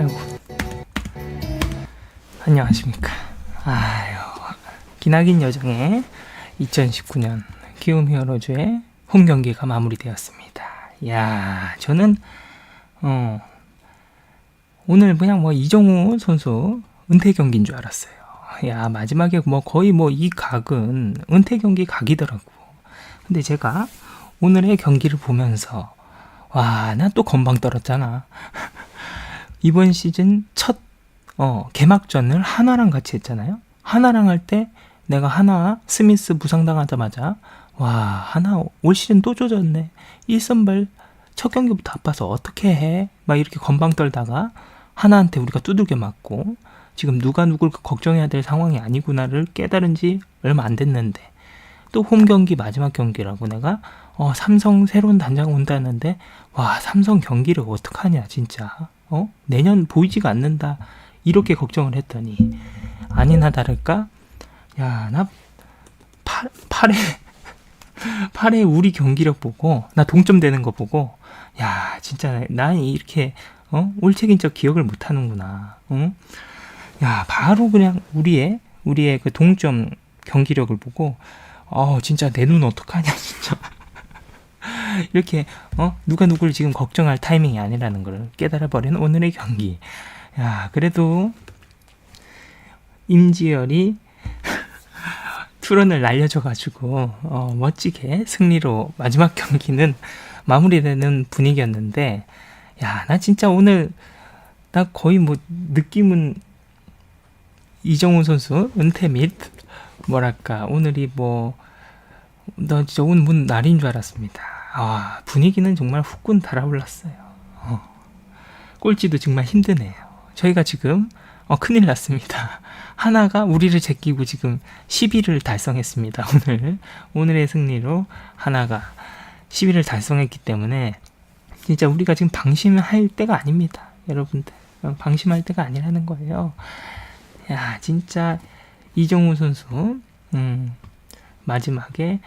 아이고. 안녕하십니까. 아유, 기나긴 여정의 2019년 키움 히어로즈의 홈 경기가 마무리되었습니다. 야, 저는 어 오늘 그냥 뭐 이정우 선수 은퇴 경기인 줄 알았어요. 야, 마지막에 뭐 거의 뭐 이 각은 은퇴 경기 각이더라고. 근데 제가 오늘의 경기를 보면서 와, 나 또 건방 떨었잖아. 이번 시즌 첫 어, 개막전을 하나랑 같이 했잖아요. 하나랑 할 때 내가 하나 스미스 부상당하자마자 와, 하나 올 시즌 또 조졌네. 1선발 첫 경기부터 아파서 어떻게 해? 막 이렇게 건방 떨다가 하나한테 우리가 두들겨 맞고 지금 누가 누굴 걱정해야 될 상황이 아니구나를 깨달은 지 얼마 안 됐는데 또 홈 경기 마지막 경기라고 내가 어, 삼성 새로운 단장 온다는데 와 삼성 경기를 어떡하냐 진짜. 어? 내년 보이지가 않는다. 이렇게 걱정을 했더니 아니나 다를까? 야나 팔에 팔에 우리 경기력 보고 나 동점 되는 거 보고 야 진짜 난 이렇게 어? 올책인적 기억을 못 하는구나. 응? 야 바로 그냥 우리의 우리의 그 동점 경기력을 보고 어 진짜 내 눈 어떡하냐 진짜 이렇게 어 누가 누굴 지금 걱정할 타이밍이 아니라는 걸 깨달아 버린 오늘의 경기. 야 그래도 임지열이 투런을 날려줘가지고 어, 멋지게 승리로 마지막 경기는 마무리되는 분위기였는데 야 나 진짜 오늘 나 거의 뭐 느낌은 이정우 선수 은퇴 및 뭐랄까 오늘이 뭐 나 진짜 오늘 문 날인 줄 알았습니다. 아 분위기는 정말 후끈 달아올랐어요. 어. 꼴찌도 정말 힘드네요. 저희가 지금 어, 큰일 났습니다. 하나가 우리를 제끼고 지금 10위를 달성했습니다. 오늘 오늘의 승리로 하나가 10위를 달성했기 때문에 진짜 우리가 지금 방심할 때가 아닙니다. 여러분들 어, 방심할 때가 아니라는 거예요. 야 진짜 이정우 선수 음, 마지막에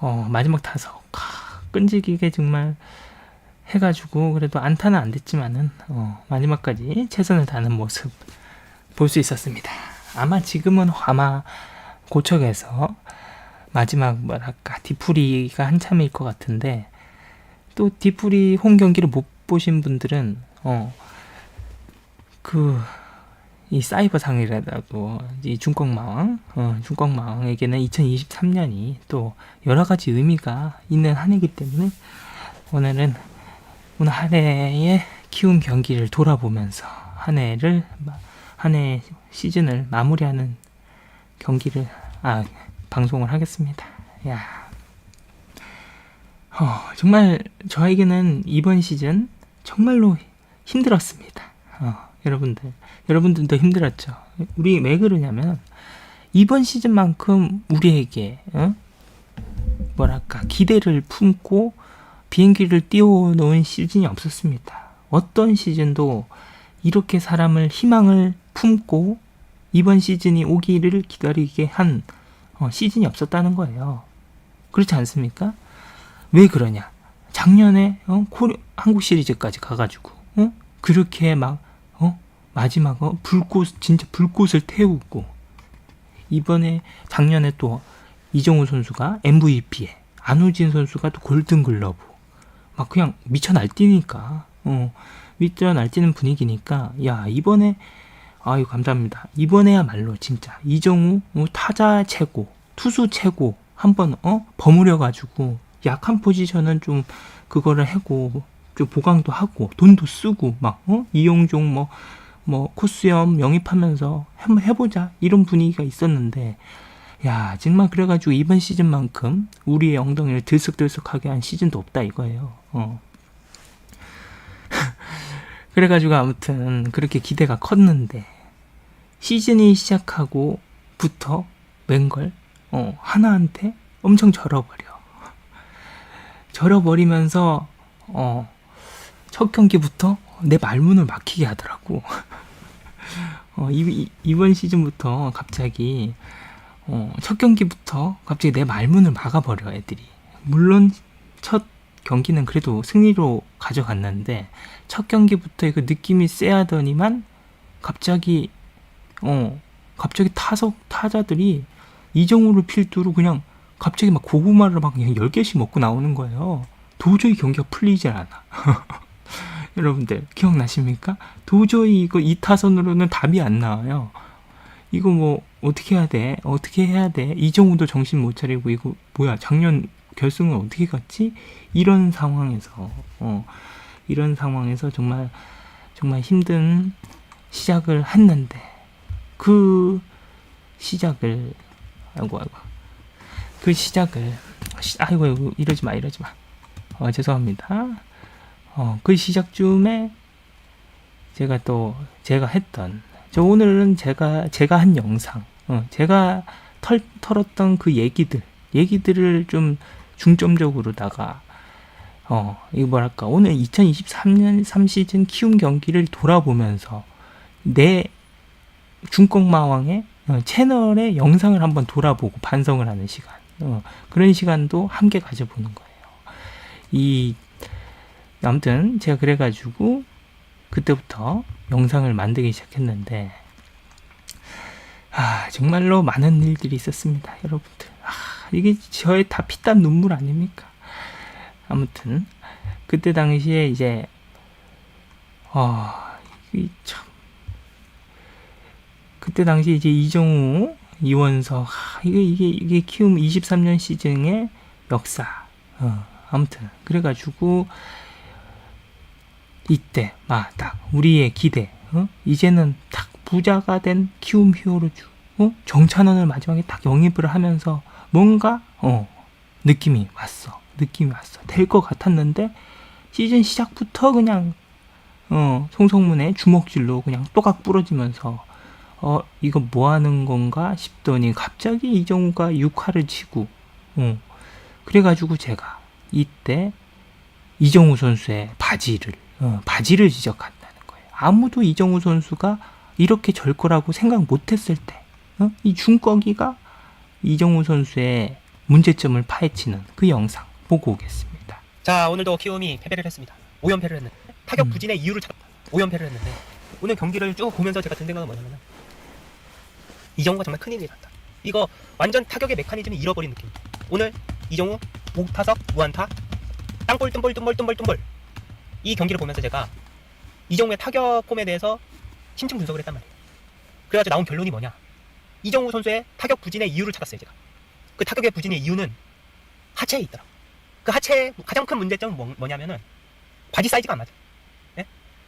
어, 마지막 타석 하, 끈질기게 정말 해가지고 그래도 안타는 안 됐지만은 어, 마지막까지 최선을 다하는 모습 볼 수 있었습니다. 아마 지금은 아마 고척에서 마지막 뭐랄까 디프리가 한참일 것 같은데 또 디프리 홈 경기를 못 보신 분들은 어그 이 사이버 상이라고 이 중국마왕, 어, 중국마왕에게는 2023년이 또 여러 가지 의미가 있는 한 해이기 때문에 오늘은 오늘 한 해의 키움 경기를 돌아보면서 한 해를 한 해 시즌을 마무리하는 경기를 아 방송을 하겠습니다. 야, 어, 정말 저에게는 이번 시즌 정말로 힘들었습니다. 어, 여러분들, 여러분들도 힘들었죠. 우리 왜 그러냐면 이번 시즌만큼 우리에게 어? 뭐랄까 기대를 품고 비행기를 띄워놓은 시즌이 없었습니다. 어떤 시즌도 이렇게 사람을 희망을 품고 이번 시즌이 오기를 기다리게 한 어, 시즌이 없었다는 거예요. 그렇지 않습니까? 왜 그러냐? 작년에 어, 한국 시리즈까지 가가지고 어? 그렇게 막 어? 마지막 어? 불꽃 진짜 불꽃을 태우고 이번에 작년에 또 이정우 선수가 MVP에 안우진 선수가 또 골든글러브 막 그냥 미쳐 날뛰니까 어 미쳐 날뛰는 분위기니까 야 이번에 아유 감사합니다 이번에야말로 진짜 이정우 어, 타자 최고 투수 최고 한번 어 버무려 가지고 약한 포지션은 좀 그거를 하고 좀 보강도 하고 돈도 쓰고 막 어? 이용종 뭐 뭐 코스염 영입하면서 한번 해보자 이런 분위기가 있었는데 야 정말 그래가지고 이번 시즌만큼 우리의 엉덩이를 들썩들썩하게 한 시즌도 없다 이거예요. 어. 그래가지고 아무튼 그렇게 기대가 컸는데 시즌이 시작하고부터 맹걸 어, 하나한테 엄청 절어버려. 절어버리면서 어, 첫 경기부터 내 말문을 막히게 하더라고. 어, 이, 이번 시즌부터 갑자기 어, 첫 경기부터 갑자기 내 말문을 막아버려 애들이. 물론 첫 경기는 그래도 승리로 가져갔는데 첫 경기부터 그 느낌이 쎄하더니만 갑자기 어 갑자기 타석 타자들이 이정우를 필두로 그냥 갑자기 막 고구마를 막 그냥 10개씩 먹고 나오는 거예요. 도저히 경기가 풀리질 않아. 여러분들 기억나십니까? 도저히 이거 이 타선으로는 답이 안 나와요. 이거 뭐 어떻게 해야 돼? 어떻게 해야 돼? 이정우도 정신 못 차리고 이거 뭐야? 작년 결승은 어떻게 갔지? 이런 상황에서 어 이런 상황에서 정말 정말 힘든 시작을 했는데 그 시작을 아이고 아이고 그 시작을 시- 아이고 아이고 이러지 마 이러지 마 어, 죄송합니다 어, 그 시작쯤에 제가 또 제가 했던 저 오늘은 제가 제가 한 영상 어, 제가 털, 털었던 그 얘기들 얘기들을 좀 중점적으로다가 어 이거 뭐랄까 오늘 2023년 3시즌 키움 경기를 돌아보면서 내 중꺾마왕의 어, 채널의 영상을 한번 돌아보고 반성을 하는 시간 어, 그런 시간도 함께 가져보는 거예요. 이 아무튼 제가 그래가지고 그때부터 영상을 만들기 시작했는데 아 정말로 많은 일들이 있었습니다, 여러분들. 아 이게 저의 다 피땀 눈물 아닙니까? 아무튼 그때 당시에 이제 어이참 그때 당시 이제 이정우, 이원석, 하, 이게 이게 이게 키움 23년 시즌의 역사. 어, 아무튼 그래가지고 이때 막딱 우리의 기대. 어? 이제는 딱 부자가 된 키움 히어로즈. 어? 정찬원을 마지막에 딱 영입을 하면서 뭔가 어 느낌이 왔어. 느낌이 왔어. 될 것 같았는데 시즌 시작부터 그냥 어 송성문의 주먹질로 그냥 또각 부러지면서 어, 이거 뭐 하는 건가 싶더니 갑자기 이정우가 6화를 치고, 어, 그래가지고 제가 이때 이정우 선수의 바지를, 어, 바지를 지적한다는 거예요. 아무도 이정우 선수가 이렇게 절 거라고 생각 못 했을 때, 어, 이 중꺼기가 이정우 선수의 문제점을 파헤치는 그 영상 보고 오겠습니다. 자 오늘도 키움이 패배를 했습니다. 5연패를 했는데 타격 음. 부진의 이유를 찾았다. 5연패를 했는데 오늘 경기를 쭉 보면서 제가 든 생각은 뭐냐면 이정우가 정말 큰일이 났다. 이거 완전 타격의 메커니즘이 잃어버린 느낌. 오늘 이정우 무타석 무안타 땅볼 뜸볼 뜸볼 뜸볼 뜸볼 이 경기를 보면서 제가 이정우의 타격 폼에 대해서 심층 분석을 했단 말이에요. 그래가지고 나온 결론이 뭐냐? 이정우 선수의 타격 부진의 이유를 찾았어요 제가. 그 타격의 부진의 이유는 하체에 있더라. 그 하체의 가장 큰 문제점은 뭐, 뭐냐면은 바지 사이즈가 안 맞아. 예?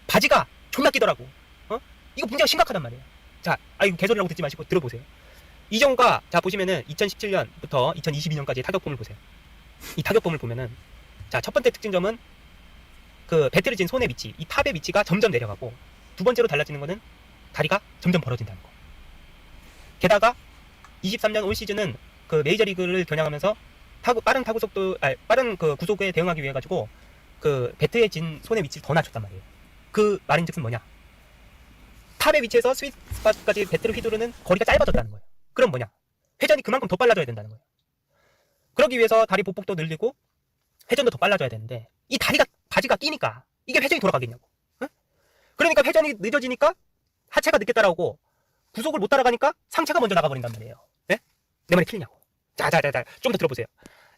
바지가 존나 끼더라고. 어? 이거 문제가 심각하단 말이에요. 자, 아 이거 개소리라고 듣지 마시고 들어보세요. 이정우가 자 보시면은 2017년부터 2022년까지 타격폼을 보세요. 이 타격폼을 보면은 자 첫 번째 특징점은 그 배트를 진 손의 위치, 이 탑의 위치가 점점 내려가고 두 번째로 달라지는 거는 다리가 점점 벌어진다는 거. 게다가 23년 올 시즌은 그 메이저리그를 겨냥하면서 타구 빠른 타구 속도 아 빠른 그 구속에 대응하기 위해 가지고 그 배트에 진 손의 위치를 더 낮췄단 말이에요. 그 말인즉슨 뭐냐? 탑의 위치에서 스윗 스팟까지 배트를 휘두르는 거리가 짧아졌다는 거예요. 그럼 뭐냐? 회전이 그만큼 더 빨라져야 된다는 거예요. 그러기 위해서 다리 보폭도 늘리고 회전도 더 빨라져야 되는데 이 다리가 바지가 끼니까 이게 회전이 돌아가겠냐고. 응? 그러니까 회전이 늦어지니까 하체가 늦게 따라오고 구속을 못 따라가니까 상체가 먼저 나가버린단 말이에요. 네? 내 말이 틀리냐고. 자 자 자 자 좀 더 들어보세요.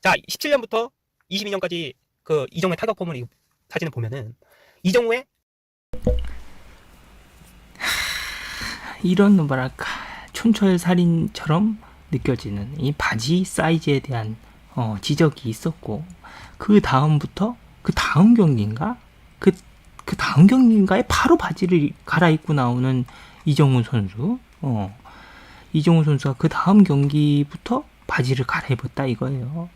자 17년부터 22년까지 그 이정우의 타격 이 사진을 보면은 이정우의 이런 뭐랄까 촌철살인처럼 느껴지는 이 바지 사이즈에 대한 어, 지적이 있었고 그 다음부터 그 다음 경기인가 그, 그 다음 경기인가에 바로 바지를 갈아입고 나오는 이정우 선수 어, 이정우 선수가 그 다음 경기부터 바지를 갈아입었다 이거예요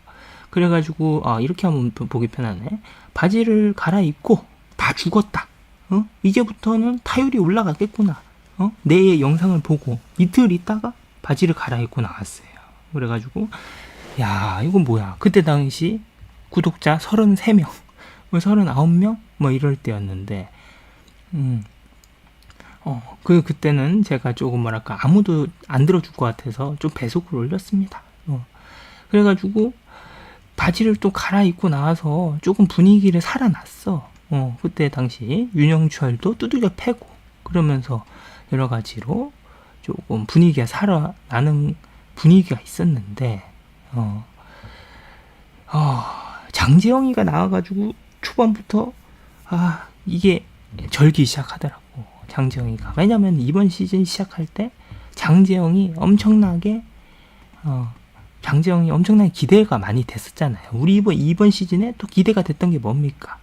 그래가지고 아 이렇게 하면 보- 보기 편하네 바지를 갈아입고 다 죽었다 어? 이제부터는 타율이 올라가겠구나 어? 내 영상을 보고 이틀 있다가 바지를 갈아입고 나왔어요. 그래가지고 야 이건 뭐야? 그때 당시 구독자 33명, 뭐 39명 뭐 이럴 때였는데 음. 어, 그 그때는 제가 조금 뭐랄까 아무도 안 들어줄 것 같아서 좀 배속을 올렸습니다. 어. 그래가지고 바지를 또 갈아입고 나와서 조금 분위기를 살아났어. 어, 그때 당시 윤영철도 두들겨 패고 그러면서 여러 가지로 조금 분위기가 살아나는 분위기가 있었는데 어, 어, 장재영이가 나와가지고 초반부터 아 이게 절기 시작하더라고 장재영이가 왜냐면 이번 시즌 시작할 때 장재영이 엄청나게 어, 장재영이 엄청나게 기대가 많이 됐었잖아요. 우리 이번 이번 시즌에 또 기대가 됐던 게 뭡니까?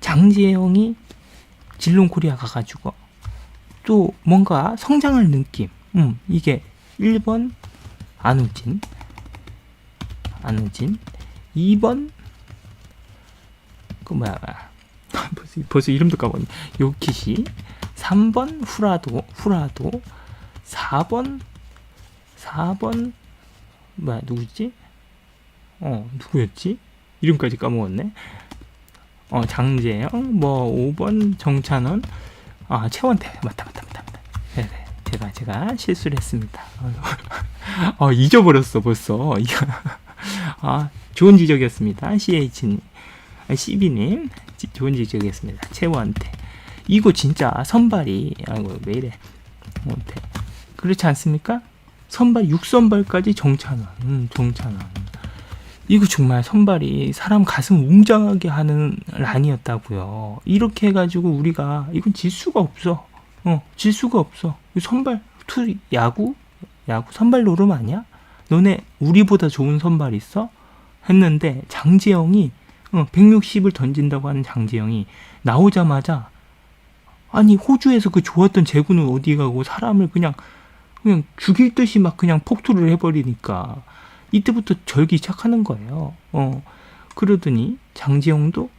장재영이 진롱 코리아 가가지고 또 뭔가 성장할 느낌. 음 이게 1번 안우진, 안우진, 2번 그 뭐야 벌써, 벌써 이름도 까먹네. 요키시, 3번 후라도, 후라도, 4번 4번 뭐야 누구지? 어 누구였지? 이름까지 까먹었네. 어 장재영 뭐 5번 정찬원 아 최원태 맞다 맞다 맞다 맞다. 네네 제가 제가 실수를 했습니다. 어 잊어버렸어 벌써. 아 좋은 지적이었습니다. CH CB님 좋은 지적이었습니다. 최원태 이거 진짜 선발이 아이고 왜 이래 원태 그렇지 않습니까? 선발 6선발까지 정찬원, 음, 정찬원. 이거 정말 선발이 사람 가슴 웅장하게 하는 란이었다고요. 이렇게 해가지고 우리가 이건 질 수가 없어. 어, 질 수가 없어. 선발 투 야구 야구 선발 노름 아니야? 너네 우리보다 좋은 선발 있어? 했는데 장재영이 어, 160을 던진다고 하는 장재영이 나오자마자 아니 호주에서 그 좋았던 제구는 어디 가고 사람을 그냥 그냥 죽일 듯이 막 그냥 폭투를 해버리니까 이때부터 절기 시작하는 거예요. 어 그러더니 장재영도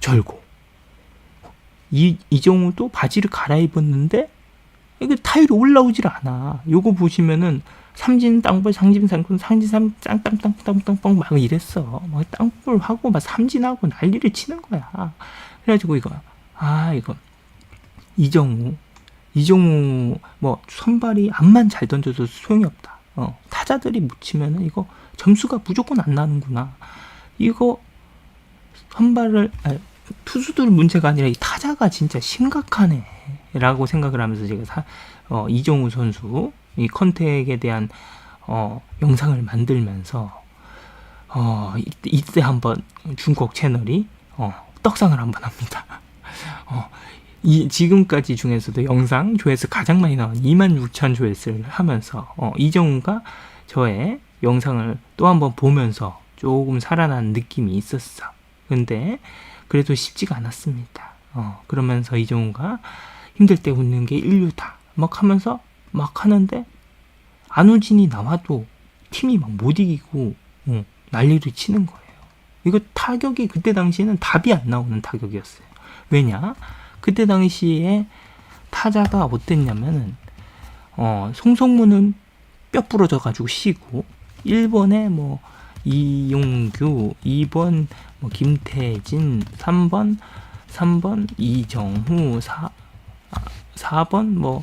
절고 이 이정우도 바지를 갈아입었는데 이게 타율이 올라오질 않아. 요거 보시면은 삼진 땅볼 상진 상군 상진 삼 땅땅땅땅땅 막 이랬어. 막 땅볼 하고 막 삼진하고 난리를 치는 거야. 그래가지고 이거 아 이거 이정우 이정우 뭐 선발이 암만 잘 던져도 소용이 없다. 어, 타자들이 묻히면은 이거 점수가 무조건 안 나는구나. 이거 선발을 아니, 투수들 문제가 아니라 이 타자가 진짜 심각하네 라고 생각을 하면서 제가 사, 어, 이정우 선수 이 컨택에 대한 어, 영상을 만들면서 어, 이- 이때 한번 중국 채널이 어, 떡상을 한번 합니다. 어, 이 지금까지 중에서도 영상 조회수 가장 많이 나온 26,000 조회수를 하면서 어, 이정우가 저의 영상을 또 한번 보면서 조금 살아난 느낌이 있었어. 근데 그래도 쉽지가 않았습니다. 어, 그러면서 이정우가 힘들 때 웃는 게 인류다. 막 하면서 막 하는데 안우진이 나와도 팀이 막 못 이기고 어, 난리를 치는 거예요. 이거 타격이 그때 당시에는 답이 안 나오는 타격이었어요. 왜냐? 그때 당시에 타자가 어땠냐면은 어, 송성문은 뼈 부러져 가지고 쉬고 1번에 뭐 이용규, 2번 뭐 김태진, 3번 3번 이정후, 4 아, 4번 뭐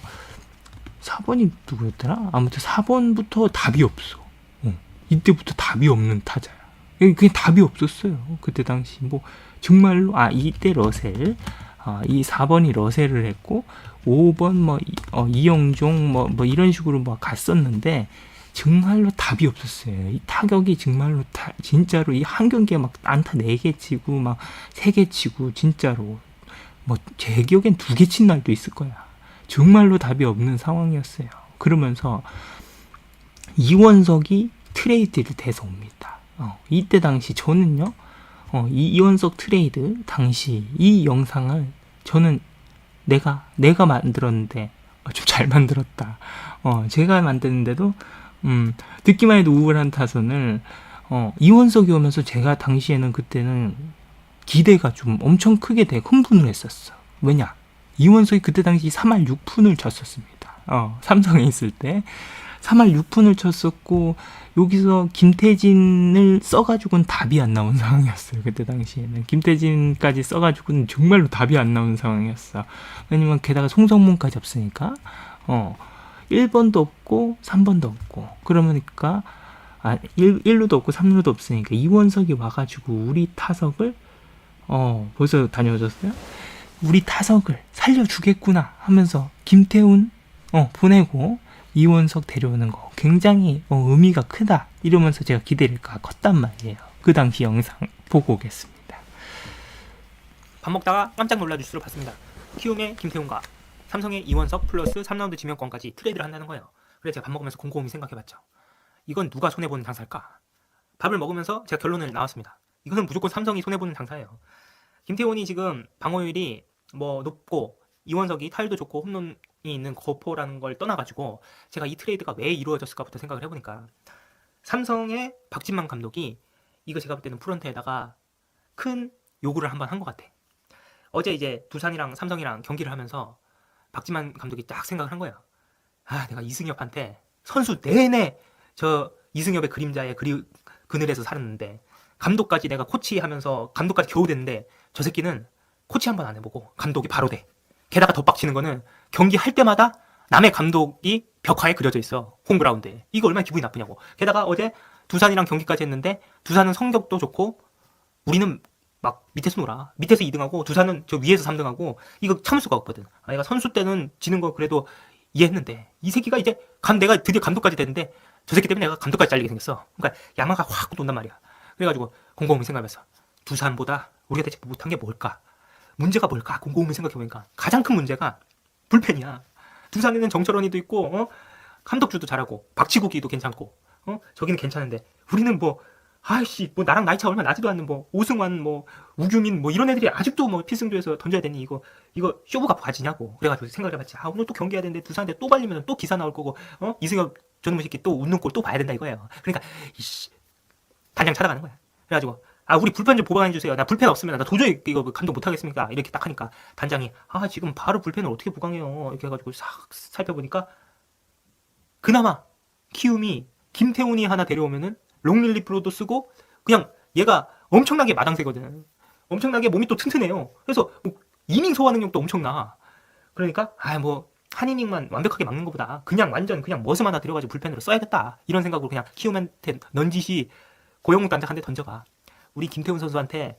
4번이 누구였더라? 아무튼 4번부터 답이 없어. 어, 이때부터 답이 없는 타자야. 그냥 답이 없었어요. 그때 당시 뭐 정말로 아 이때 러셀 아, 이 4번이 러셀을 했고 5번 뭐 이- 어, 이영종 뭐, 뭐 이런 식으로 막 갔었는데 정말로 답이 없었어요. 이 타격이 정말로 다, 진짜로 이 한 경기에 막 안타 4개 치고 막 3개 치고 진짜로 뭐 제 기억엔 2개 친 날도 있을 거야. 정말로 답이 없는 상황이었어요. 그러면서 이원석이 트레이드를 돼서 옵니다. 어, 이때 당시 저는요, 어, 이 이원석 트레이드 당시 이 영상을 저는 내가 내가 만들었는데 어, 좀잘 만들었다. 어, 제가 만드는데도 음, 듣기만 해도 우울한 타선을 어, 이원석이 오면서 제가 당시에는 그때는 기대가 좀 엄청 크게 돼 흥분을 했었어. 왜냐? 이원석이 그때 당시 3할 6푼을 쳤었습니다. 어, 삼성에 있을 때 3할 6푼을 쳤었고 여기서 김태진을 써가지고는 답이 안 나온 상황이었어요. 그때 당시에는 김태진까지 써가지고는 정말로 답이 안 나오는 상황이었어. 왜냐면 게다가 송성문까지 없으니까 어 1번도 없고 3번도 없고 그러니까 아 1, 1루도 없고 3루도 없으니까 이원석이 와가지고 우리 타석을 어 벌써 다녀오셨어요? 우리 타석을 살려주겠구나 하면서 김태훈 어 보내고 이원석 데려오는 거 굉장히 어, 의미가 크다 이러면서 제가 기대가 컸단 말이에요. 그 당시 영상 보고 오겠습니다. 밥 먹다가 깜짝 놀라 뉴스를 봤습니다. 키움의 김태훈과 삼성의 이원석 플러스 3라운드 지명권까지 트레이드를 한다는 거예요. 그래서 제가 밥 먹으면서 곰곰이 생각해봤죠. 이건 누가 손해보는 장사일까? 밥을 먹으면서 제가 결론을 나왔습니다. 이거는 무조건 삼성이 손해보는 장사예요. 김태훈이 지금 방어율이 뭐 높고 이원석이 타율도 좋고 홈런이 있는 거포라는 걸 떠나가지고 제가 이 트레이드가 왜 이루어졌을까부터 생각을 해보니까 삼성의 박진만 감독이 이거 제가 볼 때는 프런트에다가 큰 요구를 한번 한 것 같아. 어제 이제 두산이랑 삼성이랑 경기를 하면서 박지만 감독이 딱 생각을 한 거야. 아, 내가 이승엽한테 선수 내내 저 이승엽의 그림자에 그리, 그늘에서 살았는데 감독까지 내가 코치하면서 감독까지 겨우 됐는데 저 새끼는 코치 한 번 안 해보고 감독이 바로 돼. 게다가 더 빡치는 거는 경기 할 때마다 남의 감독이 벽화에 그려져 있어. 홈그라운드에. 이거 얼마나 기분이 나쁘냐고. 게다가 어제 두산이랑 경기까지 했는데 두산은 성적도 좋고 우리는 막 밑에서 놀아. 밑에서 2등하고 두산은 저 위에서 3등하고 이거 참을 수가 없거든. 아, 내가 선수 때는 지는 거 그래도 이해했는데 이 새끼가 이제 감 내가 드디어 감독까지 됐는데 저 새끼 때문에 내가 감독까지 잘리게 생겼어. 그러니까 야마가 확 돈단 말이야. 그래가지고 곰곰이 생각하면서 두산보다 우리가 대체 못한 게 뭘까? 문제가 뭘까? 곰곰이 생각해보니까 가장 큰 문제가 불펜이야. 두산에는 정철원이도 있고 어? 감독주도 잘하고 박치국이도 괜찮고 어? 저기는 괜찮은데 우리는 뭐 아이씨 뭐 나랑 나이 차 얼마 나지도 않는 뭐 오승환 뭐 우규민 뭐 이런 애들이 아직도 뭐 필승조에서 던져야 되니 이거 이거 쇼부가 바지냐고 그래가지고 생각을 해봤지 아 오늘 또 경기해야 되는데 두산한테 또 발리면 또 기사 나올 거고 어 이승엽 새끼 또 웃는 꼴 또 봐야 된다 이거예요 그러니까 이씨 단장 찾아가는 거야 그래가지고 아 우리 불펜 좀 보강해 주세요 나 불펜 없으면 나 도저히 이거 감독 못 하겠습니까 이렇게 딱 하니까 단장이 아 지금 바로 불펜을 어떻게 보강해요 이렇게 해가지고 싹 살펴보니까 그나마 키움이 김태훈이 하나 데려오면은 롱릴리프로도 쓰고 그냥 얘가 엄청나게 마당새거든. 엄청나게 몸이 또 튼튼해요. 그래서 뭐 이닝 소화 능력도 엄청나. 그러니까 아뭐 한 이닝만 완벽하게 막는 것보다 그냥 완전 그냥 머슴 하나 들여가지고 불펜으로 써야겠다 이런 생각으로 그냥 키움한테 넌지시 고영욱 단장한테 던져가. 우리 김태훈 선수한테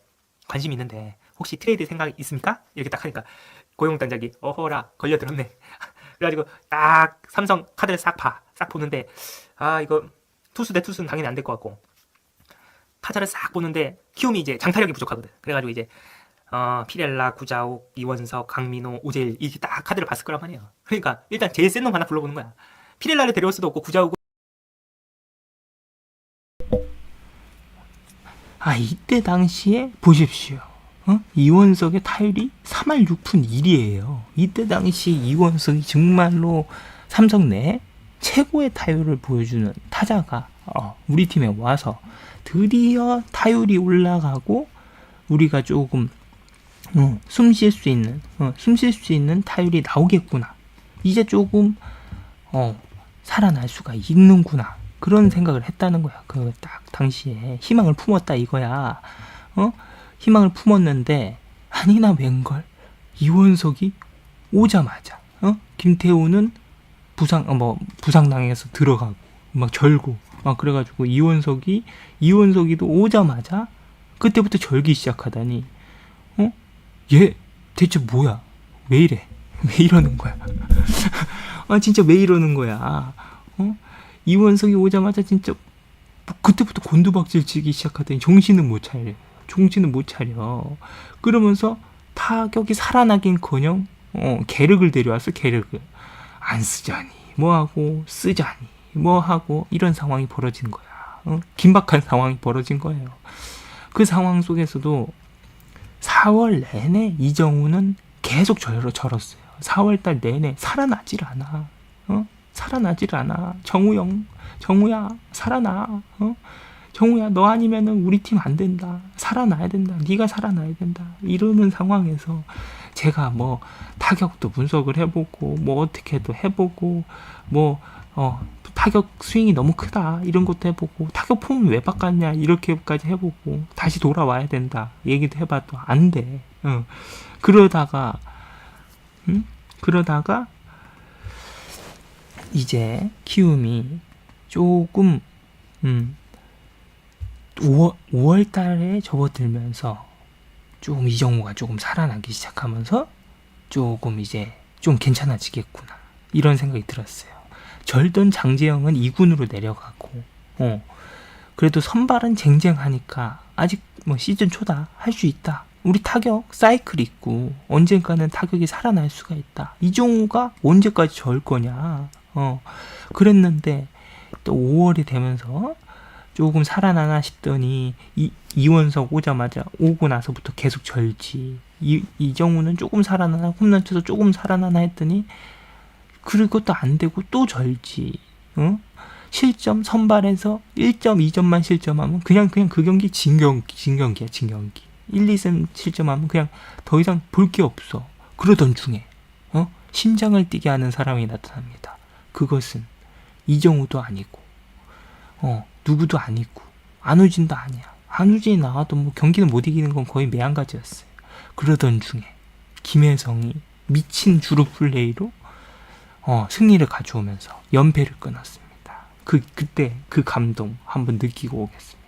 관심 있는데 혹시 트레이드 생각 있습니까? 이렇게 딱 하니까 고영욱 단장이 어허라 걸려들었네. 그래가지고 딱 삼성 카드를 싹 봐. 싹 보는데 아 이거 투수 대 투수는 당연히 안 될 것 같고 타자를 싹 보는데 키움이 이제 장타력이 부족하거든. 그래가지고 이제 어, 피렐라, 구자욱, 이원석, 강민호, 오재일 이렇게 딱 카드를 봤을 거란 말이에요. 그러니까 일단 제일 센 놈 하나 불러보는 거야. 피렐라를 데려올 수도 없고 구자욱 아 이때 당시에 보십시오. 어? 이원석의 타율이 3할 6푼 1이에요. 이때 당시 이원석이 정말로 삼성 내 최고의 타율을 보여주는 타자가 어, 우리 팀에 와서 드디어 타율이 올라가고 우리가 조금 어, 숨쉴 수 있는 어, 힘쓸 수 있는 타율이 나오겠구나. 이제 조금 어, 살아날 수가 있는구나. 그런 생각을 했다는 거야. 그 딱 당시에 희망을 품었다 이거야. 어? 희망을 품었는데 아니나 웬걸 이원석이 오자마자 어? 김태우는 부상 어, 뭐 부상 당해서 들어가고 막 절고 막 그래가지고 이원석이 이원석이도 오자마자 그때부터 절기 시작하다니 어? 얘 대체 뭐야? 왜 이래? 왜 이러는 거야? 아 진짜 왜 이러는 거야? 어? 이원석이 오자마자 진짜 뭐 그때부터 곤두박질 치기 시작하더니 정신은 못 차려. 정신은 못 차려. 그러면서 타격이 살아나긴커녕 어, 계륵을 데려왔어 계륵을 안 쓰자니 뭐하고 쓰자니 뭐하고 이런 상황이 벌어진 거야. 어? 긴박한 상황이 벌어진 거예요. 그 상황 속에서도 4월 내내 이정우는 계속 절, 절었어요. 4월 달 내내 살아나질 않아. 어? 살아나질 않아. 정우영, 정우야, 살아나. 어? 정우야, 너 아니면은 우리 팀 안 된다. 살아나야 된다. 네가 살아나야 된다. 이러는 상황에서 제가 뭐 타격도 분석을 해보고 뭐 어떻게도 해보고 뭐 어, 타격 스윙이 너무 크다 이런 것도 해보고 타격 폼은 왜 바꿨냐 이렇게까지 해보고 다시 돌아와야 된다 얘기도 해봐도 안 돼. 어. 그러다가 음? 그러다가 이제 키움이 조금 음, 5월, 5월 달에 접어들면서 조금 이정우가 조금 살아나기 시작하면서 조금 이제 좀 괜찮아지겠구나. 이런 생각이 들었어요. 절던 장재영은 2군으로 내려가고, 어, 그래도 선발은 쟁쟁하니까 아직 뭐 시즌 초다. 할 수 있다. 우리 타격 사이클 있고 언젠가는 타격이 살아날 수가 있다. 이종우가 언제까지 절 거냐. 어, 그랬는데 또 5월이 되면서 조금 살아나나 싶더니 이, 이원석 오자마자 오고 나서부터 계속 절지. 이, 이정우는 조금 살아나나 홈런 쳐서 조금 살아나나 했더니 그것도 안 되고 또 절지. 어? 실점 선발에서 1점, 2점만 실점하면 그냥 그냥 그 경기 진경 진경기야, 진경기. 1, 2승 실점하면 그냥 더 이상 볼 게 없어. 그러던 중에 어? 심장을 뛰게 하는 사람이 나타납니다. 그것은 이정우도 아니고 어, 누구도 아니고 안우진도 아니야. 안우진이 나와도 뭐 경기는 못 이기는 건 거의 매한가지였어요. 그러던 중에 김혜성이 미친 주루 플레이로 어, 승리를 가져오면서 연패를 끊었습니다. 그 그때 그 감동 한번 느끼고 오겠습니다.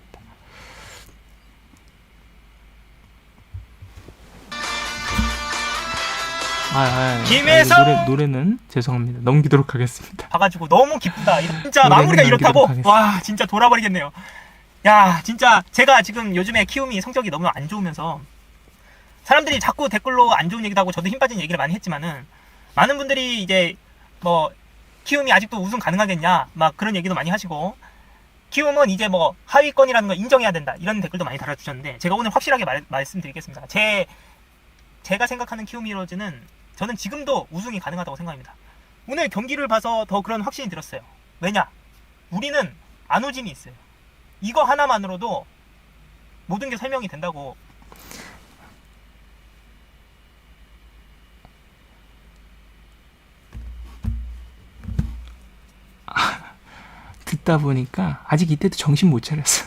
아, 아, 아, 김혜성! 노래 노래는 죄송합니다. 넘기도록 하겠습니다. 봐가지고 너무 기쁘다. 진짜 마무리가 이렇다고? 하겠습니다. 와, 진짜 돌아버리겠네요. 야, 진짜 제가 지금 요즘에 키움이 성적이 너무 안 좋으면서 사람들이 자꾸 댓글로 안 좋은 얘기도 하고 저도 힘 빠진 얘기를 많이 했지만은 많은 분들이 이제 뭐 키움이 아직도 우승 가능하겠냐 막 그런 얘기도 많이 하시고 키움은 이제 뭐 하위권이라는 걸 인정해야 된다 이런 댓글도 많이 달아주셨는데 제가 오늘 확실하게 말, 말씀드리겠습니다. 제 제가 생각하는 키움 히어로즈는 저는 지금도 우승이 가능하다고 생각합니다. 오늘 경기를 봐서 더 그런 확신이 들었어요. 왜냐? 우리는 안우진이 있어요. 이거 하나만으로도 모든 게 설명이 된다고. 듣다 보니까 아직 이때도 정신 못 차렸어.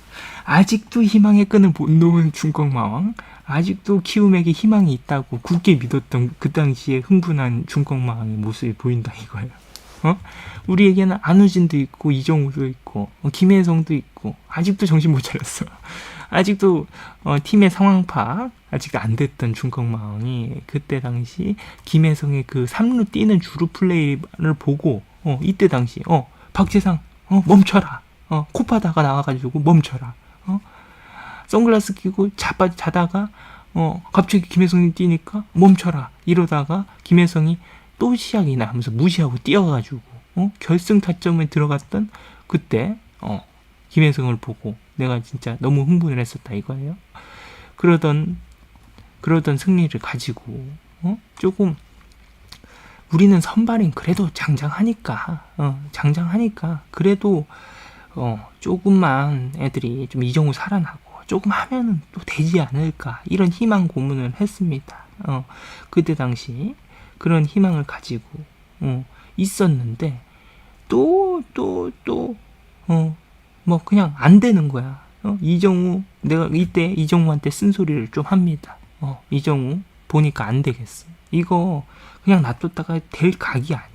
아직도 희망의 끈을 못 놓은 중꺾마왕, 아직도 키움에게 희망이 있다고 굳게 믿었던 그 당시에 흥분한 중꺾마왕의 모습이 보인다 이거예요. 어? 우리에게는 안우진도 있고 이정우도 있고 어, 김혜성도 있고 아직도 정신 못 차렸어. 아직도 어, 팀의 상황 파악 아직도 안 됐던 중꺾마왕이 그때 당시 김혜성의 그 3루 뛰는 주루 플레이를 보고 어, 이때 당시 어 박재상 어 멈춰라 어 코파다가 나와가지고 멈춰라 어 선글라스 끼고 자빠 자다가 어 갑자기 김혜성이 뛰니까 멈춰라. 이러다가 김혜성이 또 시작이나 하면서 무시하고 뛰어가지고 어 결승 타점에 들어갔던 그때 어 김혜성을 보고 내가 진짜 너무 흥분을 했었다 이거예요. 그러던 그러던 승리를 가지고 어 조금 우리는 선발인 그래도 장장하니까 어, 장장하니까 그래도 어, 조금만 애들이 좀 이정우 살아나고 조금 하면은 또 되지 않을까 이런 희망 고문을 했습니다. 어, 그때 당시 그런 희망을 가지고 어, 있었는데 또 또 또 어, 뭐 그냥 안 되는 거야. 어, 이정우 내가 이때 이정우한테 쓴소리를 좀 합니다. 어, 이정우 보니까 안 되겠어. 이거 그냥 놔뒀다가 될 각이 아니야.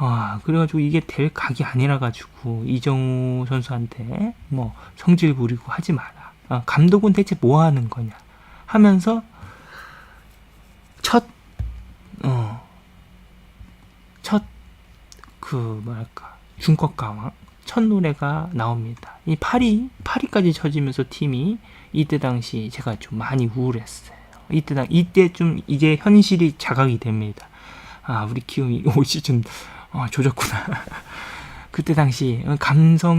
어. 아, 그래가지고 이게 될 각이 아니라 가지고 이정우 선수한테 뭐 성질 부리고 하지 마라. 아, 감독은 대체 뭐 하는 거냐 하면서 첫, 어, 첫, 그, 뭐랄까, 중국 강왕, 첫 노래가 나옵니다. 이 파리, 파리까지 쳐지면서 팀이 이때 당시 제가 좀 많이 우울했어요. 이때 당 이때 좀 이제 현실이 자각이 됩니다. 아 우리 키움이 올 시즌 어, 조졌구나. 그때 당시 감성